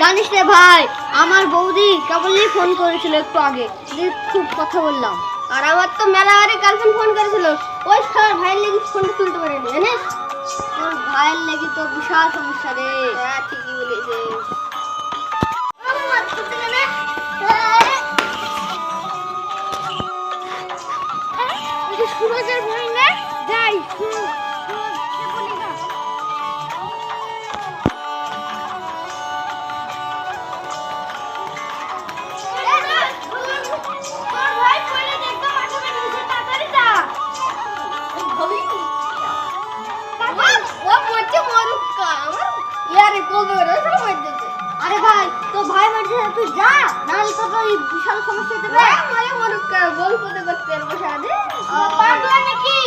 জানিস রে ভাই, আমার বৌদি কেবলই ফোন করেছিল একটু আগে খুব কথা বললাম। আর আমার তো মেলা বারে গার্লফ্রেন্ড ফোন করেছিল, ওই শালার ভাইয়ের লেগে ফোনটা তুলতে পারেনি, জানিস? তোর ভাইয়ের লেগে তো বিশাল সমস্যা রে। হ্যাঁ ঠিকই বলেছে সুরজের বই না যাই। আরে ভাই তো ভাই মারছে তুই যা নাহলে তো বিশাল সমস্যা হতে পারে মরে মরুক গল্প করতে করতে বসে আছে কি